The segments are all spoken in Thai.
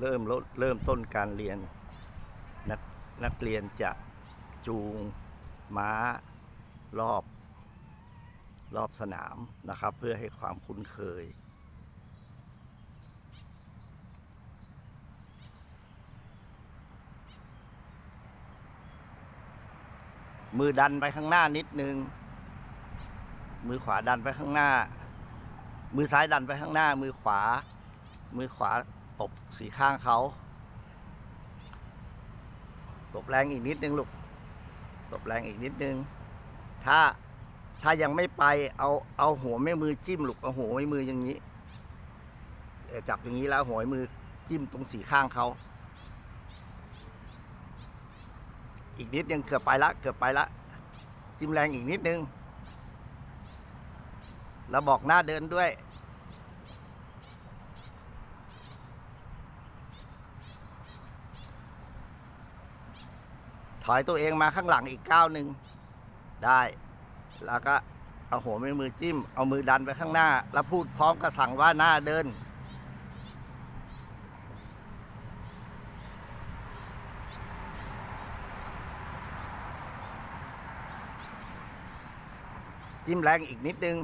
เริ่มลดเริ่มต้นการเรียนนักนักเรียนจะจูงม้ารอบ รอบสนามนะครับ เพื่อให้ความคุ้นเคย มือดันไปข้างหน้านิดนึง มือขวาดันไปข้างหน้า มือซ้ายดันไปข้างหน้า มือขวา มือขวา ตบสีข้างเขา ตบแรงอีกนิดนึงลูก ตบแรงอีกนิดนึง ถ้าถ้ายังไม่ไปเอาเอาหัวแม่มือจิ้มลูกเอาหัวแม่มืออย่างนี้จับอย่างนี้แล้วหัวแม่มือจิ้มตรงสีข้างเขา อีกนิดยังเกือบไปละเกือบไปละ จิ้มแรงอีกนิดนึง แล้วบอกหน้าเดินด้วย อยตัวเองมาข้างหลังอีกก้าวหนึ่งได้ แล้วก็เอาหัวไม่มือจิ้ม เอามือดันไปข้างหน้า แล้วพูดพร้อมกับสั่งว่าหน้าเดิน จิ้มแรงอีกนิดนึง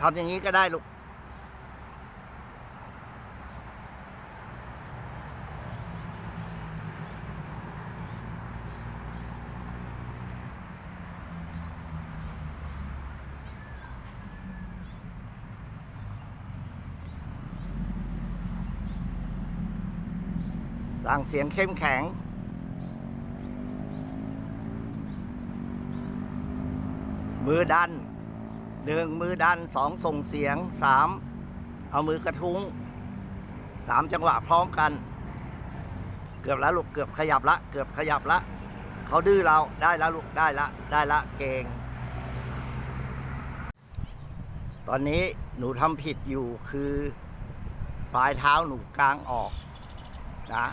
ทำอย่างนี้ก็ได้ลูก สั่งเสียงเข้มแข็งมือดัน หนึ่งมือดันสองส่งเสียงสามเอามือกระทุ้งสามจังหวะพร้อมกัน เกือบแล้วลูกเกือบขยับละ เกือบขยับละเขาดื้อเราได้แล้วลูกได้ละได้ละเก่งตอนนี้หนูทำผิดอยู่คือปลายเท้าหนูกลางออกนะ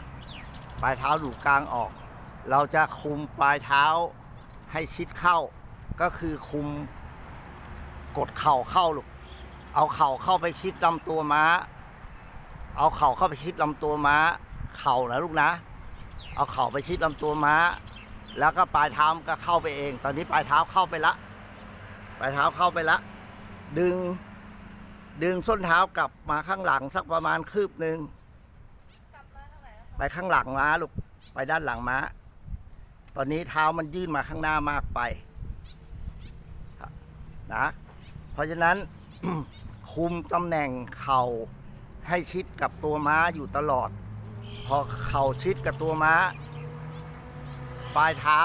ปลายเท้าหนูกลางออก เราจะคุมปลายเท้าให้ชิดเข้า ก็คือคุม กดเข่าเข้าลูก เอาเข่าเข้าไปชิดลำตัวม้า เอาเข่าเข้าไปชิดลำตัวม้า เข่านะลูกนะ เอาเข่าไปชิดลำตัวม้า แล้วก็ปลายเท้าก็เข้าไปเอง ตอนนี้ปลายเท้าเข้าไปละ ปลายเท้าเข้าไปละ ดึง ดึงส้นเท้ากลับมาข้างหลังสักประมาณคืบหนึ่งไปข้างหลังม้าลูก ไปด้านหลังม้า ตอนนี้เท้ามันยื่นมาข้างหน้ามากไป นะ เพราะฉะนั้น คุมตำแหน่งเข่าให้ชิดกับตัวม้าอยู่ตลอด พอเข่าชิดกับตัวม้า ปลายเท้า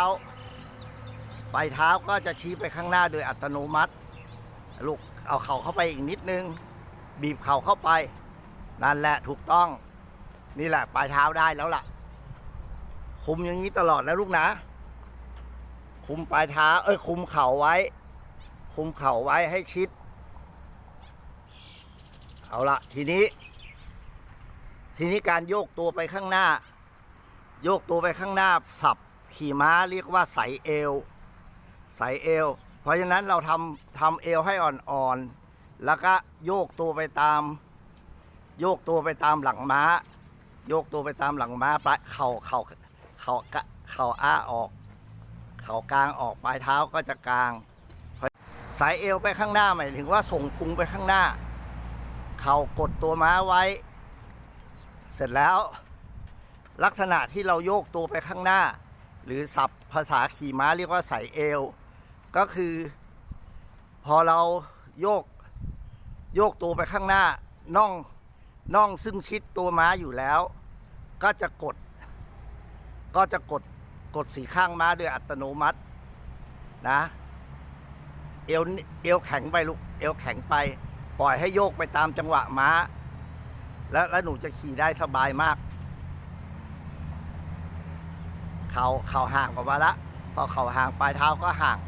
ปลายเท้าก็จะชี้ไปข้างหน้าโดยอัตโนมัติลูกเอาเข่าเข้าไปอีกนิดนึง บีบเข่าเข้าไป นั่นแหละถูกต้อง นี่แหละปลายเท้าได้แล้วล่ะ คุมอย่างนี้ตลอดนะลูกนะ คุมปลายเท้า เอ้ยคุมเข่าไว้ คุมเข่าไว้ให้ชิด เอาละทีนี้ ทีนี้การโยกตัวไปข้างหน้า โยกตัวไปข้างหน้าสับขี่ม้าเรียกว่าใสเอวใสเอว เพราะฉะนั้นเราทำทำเอวให้อ่อนๆ แล้วก็โยกตัวไปตาม โยกตัวไปตามหลังม้า โยกตัวไปตามหลังม้าปลายเข่าเข่าเข่าเข่าอ้าออก เข่ากลางออกปลายเท้าก็จะกลาง สายเอวไปข้างหน้าหมายถึงว่าส่งพุงไปข้างหน้า เข่ากดตัวม้าไว้ เสร็จแล้ว ลักษณะที่เราโยกตัวไปข้างหน้า หรือศัพท์ภาษาขี่ม้าเรียกว่าสายเอว ก็คือ พอเราโยกโยกตัวไปข้างหน้าน่องน่องซึ่งชิดตัวม้าอยู่แล้ว ก็จะกด ก็จะกดกดสีข้างม้าโดยอัตโนมัตินะ เอวเอวแข็งไปลูกเอวแข็งไป ปล่อยให้โยกไปตามจังหวะม้า แล้วแล้วหนูจะขี่ได้สบายมาก เข่าเข่าห่างออกมาละพอเข่าห่างปลายเท้าก็ห่าง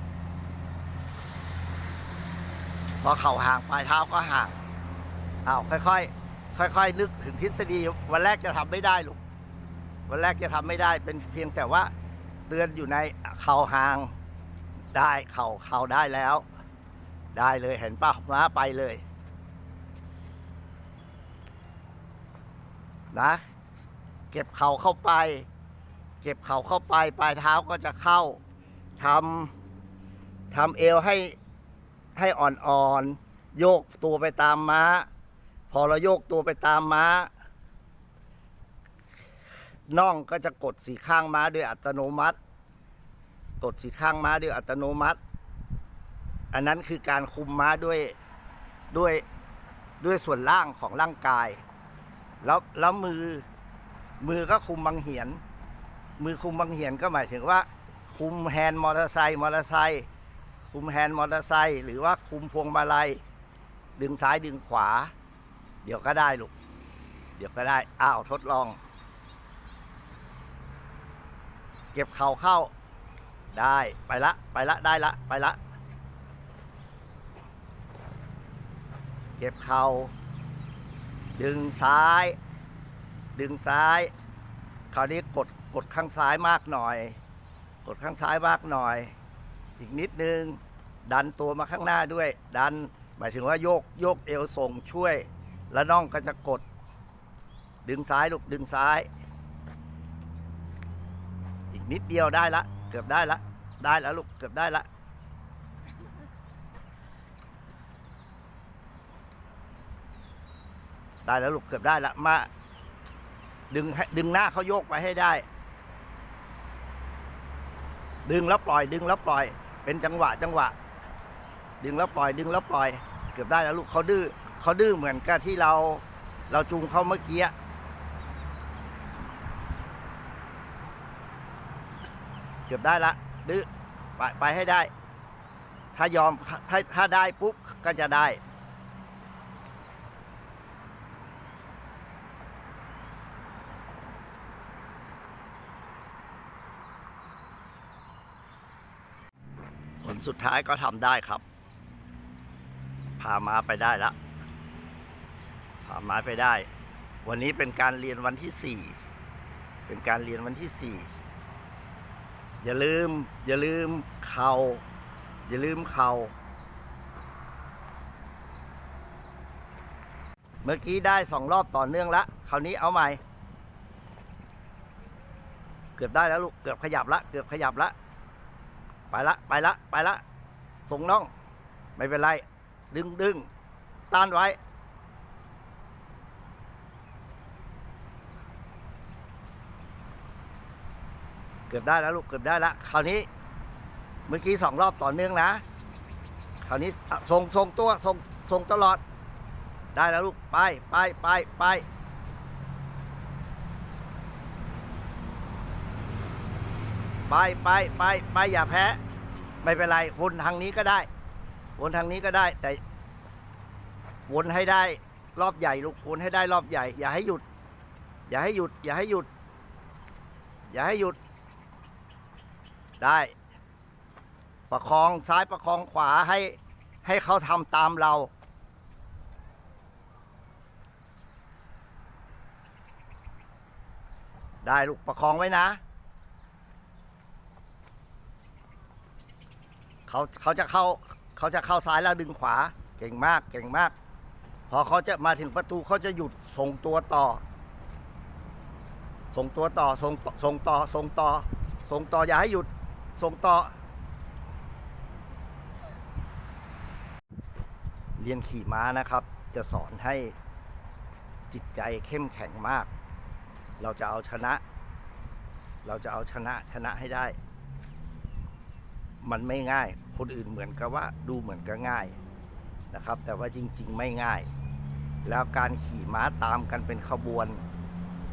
พอเข่าห่างปลายเท้าก็ห่างเอ้าวค่อยๆค่อยๆนึกถึงทฤษฎีวันแรกจะทำไม่ได้ลูกวันแรกจะทำไม่ได้เป็นเพียงแต่ว่าเตือนอยู่ในเข่าห่าง ได้เข่าเข่าได้แล้ว ได้เลยเห็นป่ะม้าไปเลย นะ เก็บเข่าเข้าไป เก็บเข่าเข้าไปปลายเท้าก็จะเข้าทำทำเอวให้ให้อ่อนๆ โยกตัวไปตามม้า พอเราโยกตัวไปตามม้าน่องก็จะกดสีข้างม้าด้วยอัตโนมัติ กดสีข้างม้าด้วยอัตโนมัติ อันนั้นคือการคุมม้าด้วยด้วยด้วยส่วนล่างของร่างกาย แล้วแล้วมือมือก็คุมบังเหียน มือคุมบังเหียนก็หมายถึงว่า คุมแฮนด์มอเตอร์ไซค์มอเตอร์ไซค์คุมแฮนด์มอเตอร์ไซค์หรือว่าคุมพวงมาลัยดึงซ้ายดึงขวา เดี๋ยวก็ได้ลูก เดี๋ยวก็ได้อ้าวทดลอง เก็บเข่าเข้า ได้ไปละไปละได้ละไปละ เก็บเข่าดึงซ้าย ดึงซ้าย คราวนี้กดกดข้างซ้ายมากหน่อย กดข้างซ้ายมากหน่อย อีกนิดนึง ดันตัวมาข้างหน้าด้วย ดันหมายถึงว่าโยกโยกเอวส่งช่วย แล้วน่องก็จะกด ดึงซ้ายลูกดึงซ้าย อีกนิดเดียวได้ละ กือบได้ละ ได้แล้วลูก เกือบได้ละได้แล้วลูกเกือบได้ละมา ดึงให้ดึงหน้าเขาโยกไปให้ได้ ดึงแล้วปล่อย ดึงแล้วปล่อย เป็นจังหวะจังหวะ ดึงแล้วปล่อย ดึงแล้วปล่อย เกือบได้แล้วลูกเขาดื้อเขาดื้อเหมือนกับที่เรา เราจูงเขาเมื่อกี้ เกือบได้ละดื้อไปไปให้ได้ ถ้ายอมถ้าถ้าได้ปุ๊บก็จะได้ ผลสุดท้ายก็ทำได้ครับ พาม้าไปได้ละพาม้าไปได้ วันนี้เป็นการเรียนวันที่สี่เป็นการเรียนวันที่สี่ อย่าลืม อย่าลืมเขา่าอย่าลืมเขา่าเมื่อกี้ได้สองรอบต่อเนื่องละคราวนี้เอาใหม่ เกือบได้แล้วลูก เกือบขยับละ เกือบขยับละ ไปละ ไปละ ไปละ ส่งน้อง ไม่เป็นไร ดึงดึงต้านไว้ กือบได้แล้วลูกเกือบได้ละคราวนี้ เมื่อกี้สองรอบต่อเนื่องนะคราวนี้อะส่งส่งตัวส่งส่งตลอด ได้แล้วลูกไปไปไปไปไปไปไปไปอย่าแพ้ ไม่เป็นไรวนทางนี้ก็ได้ วนทางนี้ก็ได้ แต่วนให้ได้รอบใหญ่ลูกวนให้ได้รอบใหญ่ อย่าให้หยุด อย่าให้หยุด อย่าให้หยุด อย่าให้หยุด ได้ ประคองซ้ายประคองขวาให้ให้เขาทำตามเรา ได้ลูกประคองไว้นะ เขาเขาจะเข้าเขาจะเข้าซ้ายแล้วดึงขวา เก่งมากเก่งมาก พอเขาจะมาถึงประตูเขาจะหยุดส่งตัวต่อ ส่งตัวต่อส่งส่งต่อส่งต่อส่งต่ออย่าให้หยุด ส่งต่อ เรียนขี่ม้านะครับ จะสอนให้จิตใจเข้มแข็งมาก เราจะเอาชนะ เราจะเอาชนะชนะให้ได้ มันไม่ง่าย คนอื่นเหมือนกับว่าดูเหมือนกับง่ายนะครับ แต่ว่าจริง ๆ ไม่ง่าย แล้วการขี่ม้าตามกันเป็นขบวน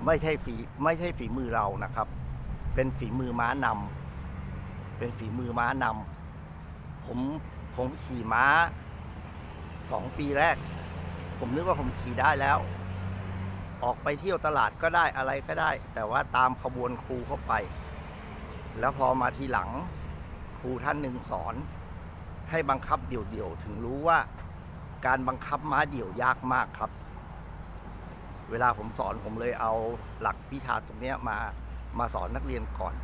ไม่ใช่ฝีไม่ใช่ฝีมือเรานะครับ เป็นฝีมือม้านำ เป็นฝีมือม้านำผมผมขี่ม้าสองปีแรก ผมนึกว่าผมขี่ได้แล้ว ออกไปเที่ยวตลาดก็ได้อะไรก็ได้ แต่ว่าตามขบวนครูเข้าไป แล้วพอมาทีหลังครูท่านหนึ่งสอน ให้บังคับเดี่ยวๆ ถึงรู้ว่าการบังคับม้าเดี่ยวยากมากครับ เวลาผมสอนผมเลยเอาหลักวิชาตรงนี้มามาสอนนักเรียนก่อน